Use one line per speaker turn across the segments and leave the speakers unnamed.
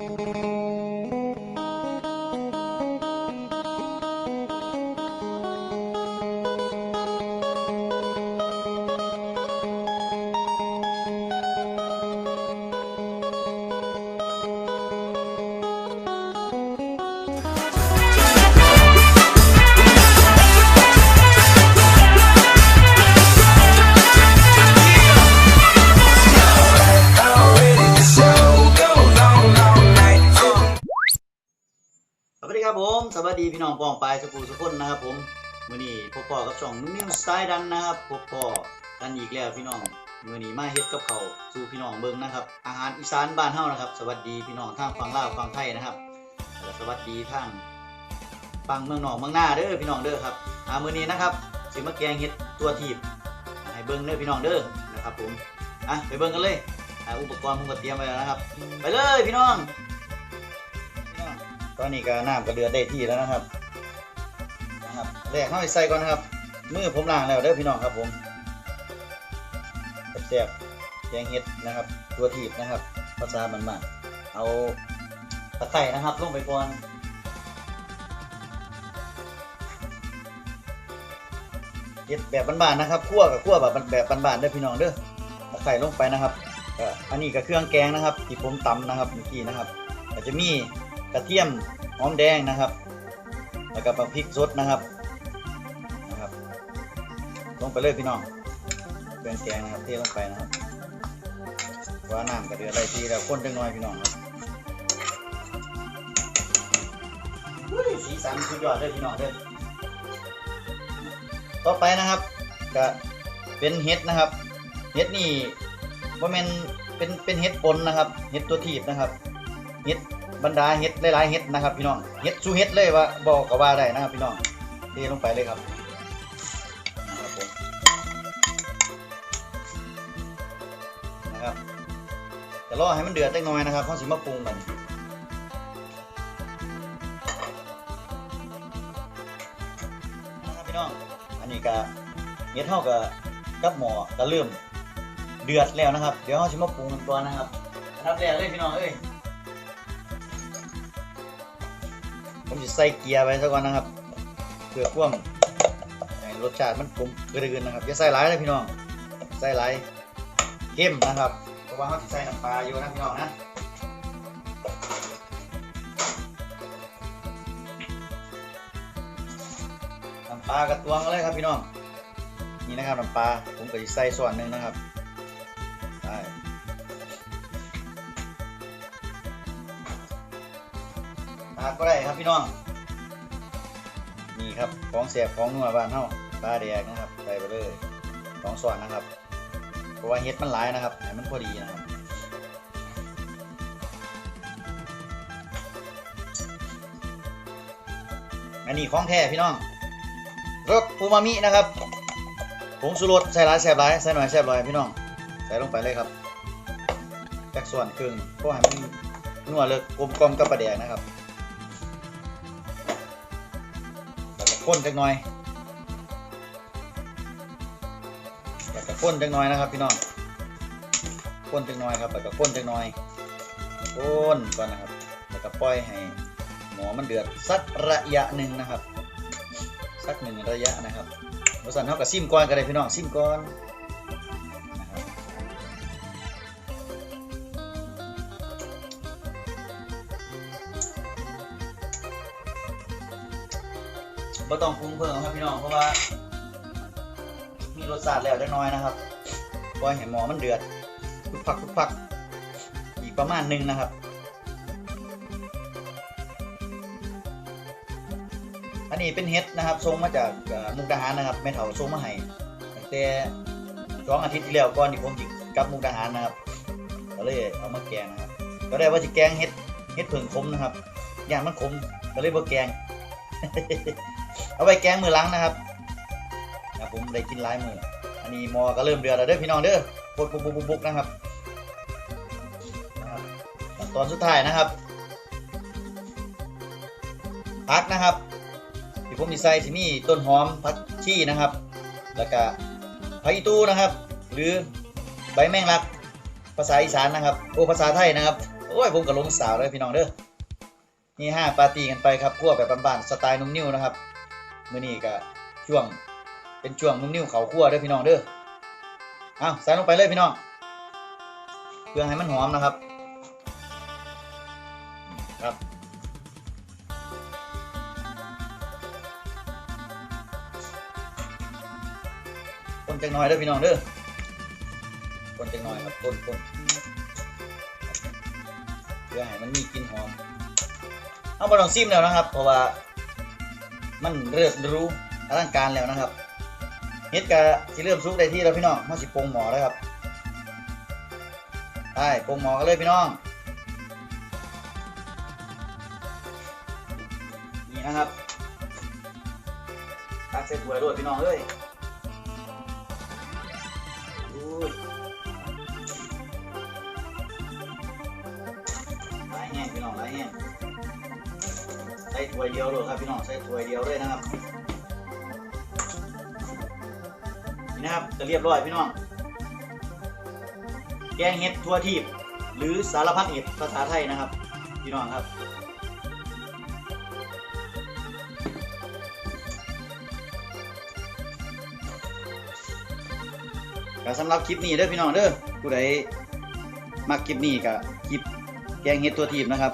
ส วัสดีพี่น้องปองปายสกูสุกคนนะครับผมมื้อนี้พบพ่อกับช่องนิวสไตล์ดันนะครับพบพ่อกันอีกแล้วพี่น้องมื้อนี้มาเฮ็ดกับเขาสู่พี่น้องเบิ่งนะครับ อาหารอีสานบ้านเฮานะครับ สวัสดีพี่น้องทางฝั่งลาวฝั่งไทยนะครับแล้วสวัสดีทางฝั่งเมืองนอกเมืองหน้าเด้อพี่น้องเด้อครับอามื้อนี้นะครับสิมาแกงเฮ็ดตัวทีบให้เบิ่งเด้อพี่น้องเด้อนะครับผมอะไปเบิ่งกันเลยอุปกรณ์ผมก็เตรียมไว้แล้วนะครับ ไปเลยพี่น้อง ตอนนี้ก็น้ำก็เดือดได้ที่แล้วนะครับนะครับแรกเข้าไปใส่ก่อนนะครับมือผมล้างแล้วเด้อพี่น้องครับผมแซ่บๆแกงเห็ดนะครับ ตัวทีบนะครับภาษามันมาเอาตะไคร่นะครับลงไปก่อนเห็ดแบบบานๆนะครับคั่วกับคั่วแบบแบบบานๆเด้อพี่น้องเด้อตะไคร่ลงไปนะครับอันนี้ก็เครื่องแกงนะครับที่ผมตำนะครับเมื่อกี้นะครับก็จะมี กระเทียมหอมแดงนะครับ แล้วก็พริกสดนะครับนะครับ ลงไปเลยพี่น้องเครื่องแกงนะครับเทลงไปนะครับว่าน้ำกระเดือดได้ทีแล้วข้นจังน้อยพี่น้องครับสีสันสุดยอดเลยพี่น้องเด้อต่อไปนะครับก็เป็นเห็ดนะครับเห็ดนี่ว่ามันเป็นเป็นเห็ดปนนะครับเห็ดตัวทีบนะครับเห็ด บรรดาเห็ดหลายๆเห็ดนะครับพี่น้องเห็ดสู้เห็ดเลยว่าบอกก็ว่าได้นะครับพี่น้องเทลงไปเลยครับนะครับผมนะครับจะรอให้มันเดือดเล็กน้อยนะครับเขาวสิมาปรุงกันนะครับพี่น้องอันนี้ก็เห็ดเท่ากับกับหมอก็เริ่มเดือดแล้วนะครับ เดี๋ยวเขาวสิมาปรุงกันก่อนนะครับอันดับแรกเลยพี่น้องเอ้ย ผมจะใส่เกียร์ไปซะก่อนนะครับเพื่อพ่วงรสชาติมันกลมกลืนนะครับอย่าใส่หลายเลยพี่น้องใส่หลายเข้มนะครับเพราะว่าเขาจะใส่น้ำปลาอยู่นะพี่น้องนะน้ำปลากระตวงเลยครับพี่น้องนี่นะครับน้ำปลาผมก็จะใส่ส่วนหนึ่งนะครับใส่ากก็ได้ครับพี่น้อง นี่ครับของเสียบของนัวบ้านเฮาปลาแดกนะครับใส่ไปเลยของส่วนนะครับเพราะว่าเฮ็ดมันหลายนะครับให้มันพอดีนะครับอันนี้ของแท้พี่น้องรสปูมามินะครับผงสุรสใส่หลายแซ่บหลายใส่หน่อยแซ่บหน่อยพี่น้อง ใส่ลงไปเลยครับจากส่วนครึ่งเพราะให้มันนัวเลิกลมกลมกับปลาแดกนะครับ ข้นจักหน่อยแล้วก็ข้นจักหน่อยนะครับ พี่น้องข้นจักหน่อยครับแล้วก็ข้นจักหน่อยข้นก่อนนะครับแล้วก็ปล่อยให้หมอมันเดือดสักระยะหนึ่งนะครับ สักหนึ่งระยะนะครับบริษัทเท่ากับซิมก้อนก็ได้พี่น้องซิมก้อน บ่ต้องปรุงเพิ่มครับพี่น้องเพราะว่า มีรสชาติแล้วเล็กน้อยนะครับปล่อยให้หมอมันเดือดพุกพักพุกพักอีกประมาณหนึ่งนะครับอันนี้เป็นเฮ็ดนะครับส่งมาจากมุกดาหารนะครับแม่เฒ่าส่งมาให้ตั้งแต่สองอาทิตย์ที่แล้วก่อนที่ผมจิกับมุกดาหารนะครับก็เลยเอามาแกงนะครับก็ได้ว่าจะแกงเฮ็ดเฮ็ดเผิงขมนะครับ อย่างมันขมก็เลยบ่แกง เอาไปแกงมือล้างนะครับครับผมได้กินหลายมือ อันนี้มอก็เริ่มเดือดแล้วเด้อพี่น้องเด้อปุกปุกปุกปุกปุกนะครับตอนสุดท้ายนะครับพักนะครับที่ผมมีใส่ที่มีต้นหอมผักชี่นะครับ แล้วก็ผักอีตูนะครับ หรือใบแมงลัก ภาษาอีสานนะครับโอภาษาไทยนะครับโอ้ยผมก็ลงสาวเลยพี่น้องเด้อนี่ห้าปาร์ตี้กันไปครับคั่วแบบบานๆสไตล์นุ่มนิ่วนะครับ มื้อนี้ก็ช่วงเป็นช่วงนุ่มนิ่วเขาคั่วเด้อพี่น้องเด้อเอาใส่ลงไปเลยพี่น้องเพื่อให้มันหอมนะครับ ครับคนจังน้อยเด้อพี่น้องเด้อคนจังน้อยครับคนคนเพื่อให้มันมีกลิ่นหอมเอาบอลองซิมแล้วนะครับ เพราะว่า มันเริ่มรู้อลังการแล้วนะครับเฮ็ดกะสิเริ่มสุกได้ที่แล้วพี่น้องเฮาสิปรุงหมอแล้วครับได้ปรุงหมอกันเลยพี่น้อง นี่นะครับตักเส้นถ้วยด้วยพี่น้องเอ้ยอุ้ยหลายแห้งพี่น้องหลายแห้ง ถ้วยเดียวเลยครับพี่น้องใส่ถ้วยเดียวเลยนะครับนี่นะครับจะเรียบร้อยพี่น้อง แกงเห็ดทั่วทีบ หรือสารพัดเห็ดภาษาไทยนะครับ พี่น้องครับก็สำหรับคลิปนี้เด้อพี่น้องเด้อผู้ใดมักคลิปนี้ก็คลิปแกงเห็ดตัวทีบนะครับ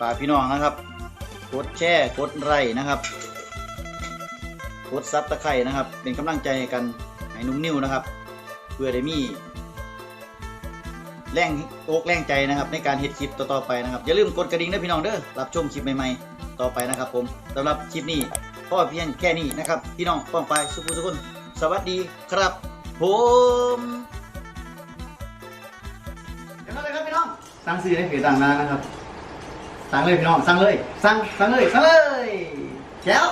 ฝากพี่น้องนะครับ กดแชร์กดไลค์นะครับ กดซับตะไคร่นะครับ เป็นกำลังใจให้กันให้นุ่มนิ้วนะครับ เพื่อได้มีแรงโอกแรงใจนะครับ ในการเฮ็ดคลิปต่อๆไปนะครับ อย่าลืมกดกระดิ่งนะพี่น้องเด้อรับชมคลิปใหม่ๆ ต่อไปนะครับ ผมสำหรับคลิปนี้ก็เพียงแค่นี้นะครับ พี่น้องป้องไปสุขุสุขุนสวัสดีครับผมเดี๋ยวมาเลยครับพี่น้องสั่งซื้อในเพจต่างๆนะครับ สั่งเลยพี่น้องสั่งเลยสั่งสั่งเลยสั่งเลยแจ๋ว